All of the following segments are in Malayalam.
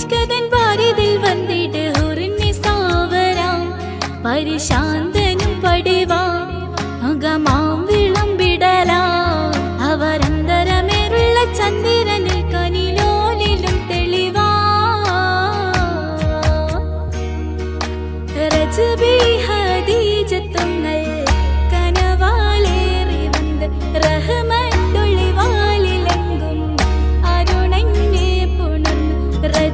നിഷ്കതൻ വാരിതിൽ വന്നിട്ട് ഉറിഞ്ഞ് സാവരാം. പരിശാന്തനും പടിവാം അകമാം വിളമ്പിടലാം അവരന്തരമേറുള്ള ചന്ദ്രനിൽ കനിലോലിലും തെളിവാ. രജബി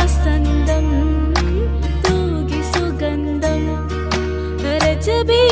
वसन्दं तूगि सुगन्धं रजबी